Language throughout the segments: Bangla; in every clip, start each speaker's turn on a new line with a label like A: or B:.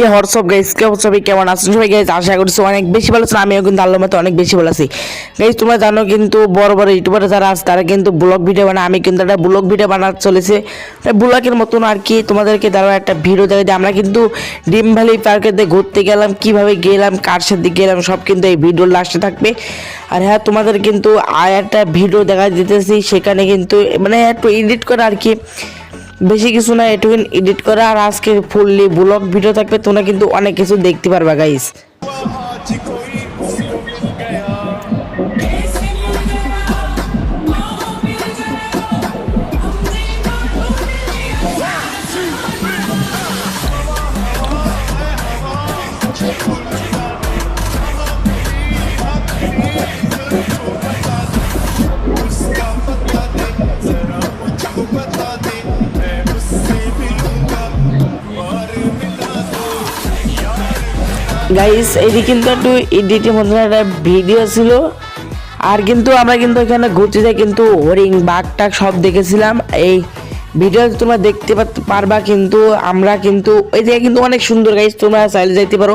A: এই হোয়াটসঅ্যাপ গাইস কে সবাই কেমন আছেন? সবাই গাইস আশা করছি অনেক বেশি ভালো আছেন, আমিও কিন্তু আল্লাহর মতো অনেক বেশি ভালো আছি। গাইস তোমরা জানো কিন্তু বড় বড় ইউটিউবার যারা আছে, তারা কিন্তু ব্লগ ভিডিও বানায়, আমি কিন্তু একটা ব্লগ ভিডিও বানাতে চলেছে। ব্লগের মতন আর কি, তোমাদেরকে দ্বারা একটা ভিডিও দেখে দিই। আমরা কিন্তু ডিম ভ্যালি পার্কেতে ঘুরতে গেলাম, কীভাবে গেলাম, কার সাথে গেলাম, সব কিন্তু এই ভিডিও লাস্টে থাকবে। আর হ্যাঁ তোমাদের কিন্তু আর একটা ভিডিও দেখা দিতেছি, সেখানে কিন্তু মানে একটু এডিট করে আর কি বেশি কিছু না এটুকু এডিট করা, আর আজকে ফুললি ব্লগ ভিডিও থাকবে, তোমরা কিন্তু অনেক কিছু দেখতে পারবা গাইস গাইস এটি কিন্তু একটু এডিটের মধ্যে একটা ভিডিও ছিল। আর কিন্তু আমরা কিন্তু এখানে ঘুরতে যাই কিন্তু হরিং বাঘ টাক সব দেখেছিলাম। এই ভিডিও তোমরা দেখতে পারবা কিন্তু আমরা কিন্তু ওই জায়গায় কিন্তু অনেক সুন্দর গাইস তোমরা চাইলে যাইতে পারো।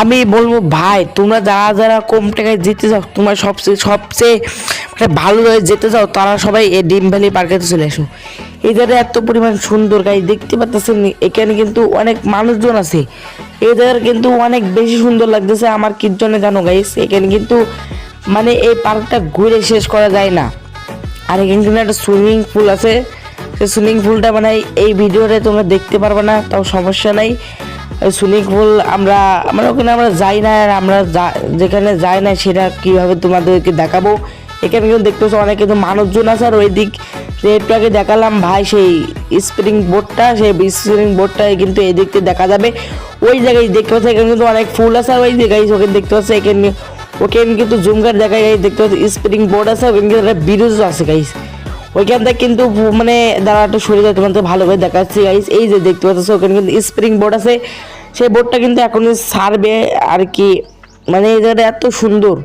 A: আমি বলব, ভাই, তোমরা যারা যারা কম টাকায় যেতে চাও, তোমরা সবচেয়ে সবচেয়ে মানে ভালো যেতে চাও, তারা সবাই এই ডিম ভ্যালি পার্কেতে চলে আসো এই জায়গাটা এত পরিমাণ সুন্দর গাইস দেখতে পাচ্ছেন এখানে কিন্তু অনেক মানুষজন আছে। এই জায়গাটা কিন্তু অনেক বেশি সুন্দর লাগতেছে। আমার কি জন্য জানো গাইস এখানে কিন্তু মানে এই পার্কটা ঘুরে শেষ করা যায় না। আর এখানে কিন্তু একটা সুইমিং পুল আছে। সেই সুইমিং পুলটা মানে এই ভিডিওতে তোমরা দেখতে পারবে না, তাও সমস্যা নাই। সুইমিং পুল আমরা মানে ওখানে আমরা যাই না আর আমরা যেখানে যাই না সেটা কীভাবে তোমাদেরকে দেখাবো। এখানে কিন্তু দেখতে পাচ্ছ অনেক কিন্তু মানুষজন আছে আর ওই দিক যে একটু আগে দেখালাম ভাই, সেই স্প্রিং বোর্ডটা সেই স্প্রিং বোর্ডটা কিন্তু এই দিক দেখা যাবে। ওই জায়গায় দেখতে পাচ্ছি, এখানে কিন্তু অনেক ফুল আছে ওই জায়গায় ওখানে দেখতে পাচ্ছি, এখানে ওখানে কিন্তু জুম কার দেখা যায়, দেখতে পাচ্ছি স্প্রিং বোর্ড আছে, ওখানে কিন্তু একটা ব্রিজও আছে গাইস ওইখান থেকে কিন্তু মানে দাঁড়া, একটু সরে যায় তোমাদের ভালো করে দেখাচ্ছি গাইস এই যে দেখতে পাচ্ছ, ওখানে কিন্তু স্প্রিং বোর্ড আছে। সেই বোর্ডটা কিন্তু এখন সারবে, আর কি। মানে এই জায়গাটা এত সুন্দর।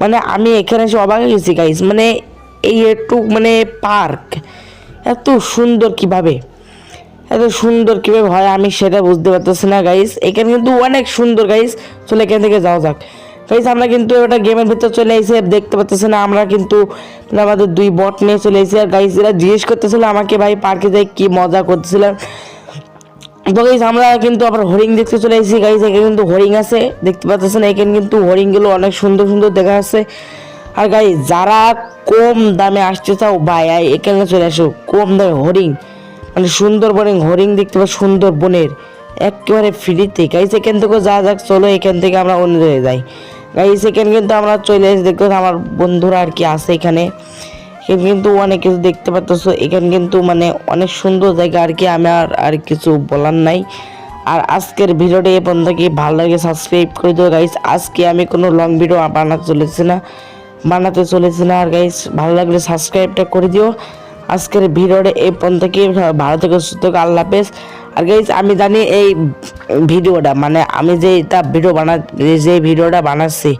A: মানে আমি এখানে এসে অবাক গেছি গাইস মানে এই একটু মানে পার্ক। এত সুন্দর কীভাবে? এত সুন্দর কীভাবে হয় আমি সেটা বুঝতে পারতেছি না গাইস এখানে কিন্তু অনেক সুন্দর গাইস চলে এখান থেকে যাওয়া যাক। গাইস আমরা কিন্তু ওটা গেমের ভিতর চলে এসে দেখতে পাচ্তেছি না আমরা কিন্তু আমাদের দুই বট নিয়ে চলে এসেছি আর গাইস এরা জিজ্ঞেস করতেছিল আমাকে ভাই পার্কে যাই কি মজা করতেছিলাম তো গাইস আমরা কিন্তু আবার হরিং দেখতে চলে এসেছি গাইস এখানে কিন্তু হরিং আছে, দেখতে পাচ্ছেন এখানে কিন্তু হরিংগুলো অনেক সুন্দর সুন্দর দেখা যাচ্ছে। আর গাইস যারা কম দামে আসতে চাও, ভাই এখানে চলে আসো। কম দামে হরিং মানে সুন্দর বনের হরিং দেখতে পাচ্ছ, সুন্দর বনের। একেবারে ফ্রিতে গাইস এখান থেকে যা যাক, চলো এখান থেকে আমরা অন্য জায়গায় যাই। গাইস এখানে কিন্তু আমরা চলে এসে দেখতে আমার বন্ধুরা আর কি আছে এখানে। এখানে কিন্তু অনেক কিছু দেখতে পাচ্ছ, এখানে কিন্তু মানে অনেক সুন্দর জায়গা আর কি, আমি আর আর কিছু বলার নাই। আর আজকের ভিডিওটা এই পর্যন্ত কি ভালো লাগে সাবস্ক্রাইব করে দেবো গাইস আজকে আমি কোনো লং ভিডিও বানাতে চলেছি না। বানাতে চলেছি না আর গাইস ভালো লাগলে সাবস্ক্রাইবটা করে দিও। আজকের ভিডিওটা এই পর্যন্ত কি ভালো থেকে, সুস্থ আল্লাহ হাফেজ। আর গাইস আমি জানি এই ভিডিওটা মানে আমি যে এটা ভিডিও বানা, যে ভিডিওটা বানাচ্ছি,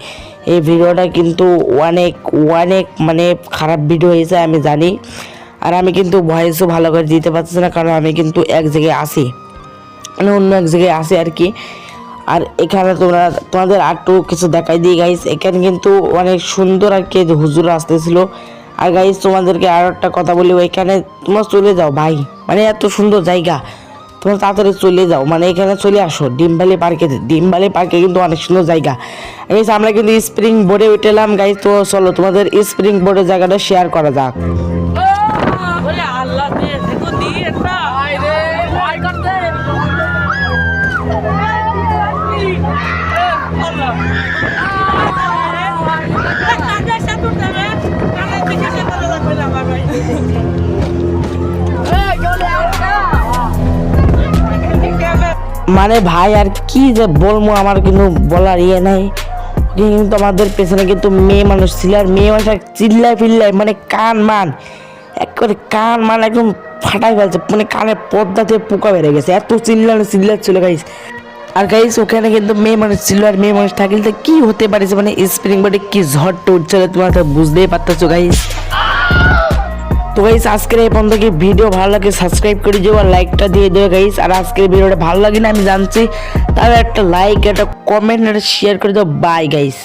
A: এই ভিডিওটা কিন্তু অনেক অনেক মানে খারাপ ভিডিও হয়েছে, আমি জানি। আর আমি কিন্তু ভয়েসও ভালো করে দিতে পারছি না, কারণ আমি কিন্তু এক জায়গায় আসি মানে অন্য এক জায়গায় আসি আর কি। আর এখানে তোমরা, তোমাদের আরটু কিছু দেখাই দিই গাইস এখানে কিন্তু অনেক সুন্দর আর কি হুজুর আসতেছিল। আর গাইস তোমাদেরকে আর একটা কথা বলি ওইখানে তোমরা চলে যাও, ভাই। মানে এত সুন্দর জায়গা। তোমরা তাড়াতাড়ি চলে যাও। মানে এখানে চলে আসো ডিমবালি পার্কে। ডিমবালি পার্কে কিন্তু অনেক সুন্দর জায়গা। গাইস আমরা কিন্তু স্প্রিং বোর্ডে উঠেলাম গাইস তো চলো, তোমাদের স্প্রিং বোর্ডের জায়গাটা শেয়ার করা যাক। মানে ভাই, আর কি যে বলব, আমার কিন্তু বলার ইয়ে নাই। কিন্তু আমাদের পেছনে কিন্তু মেয়ে মানুষ ছিল, আর মেয়ে মানুষ চিল্লায় ফিল্লায় মানে কান মান, একবারে কান মান একদম ফাটাই ফেলছে মানে কানের পর্দা দিয়ে পোকা বেড়ে গেছে। এত চিল্লানো চিল্লাচ্ছিল গাইস আর গাইস ওখানে কিন্তু মেয়ে মানুষ ছিল, আর মেয়ে মানুষ থাকলে তো কি হতে পারে মানে স্প্রিং বোর্ডে কি ঝড় উঠছিল তোমরা তো বুঝতেই পারতেছো গাইস তো গাইস আজকের এই পর্যন্ত কি ভিডিও ভালো লাগে সাবস্ক্রাইব করে দিও আর লাইকটা দিয়ে দিও গাইস আর আজকের ভিডিওটা ভালো লাগে না, আমি জানছি, তাহলে একটা লাইক একটা কমেন্ট একটা শেয়ার করে দিও। Bye guys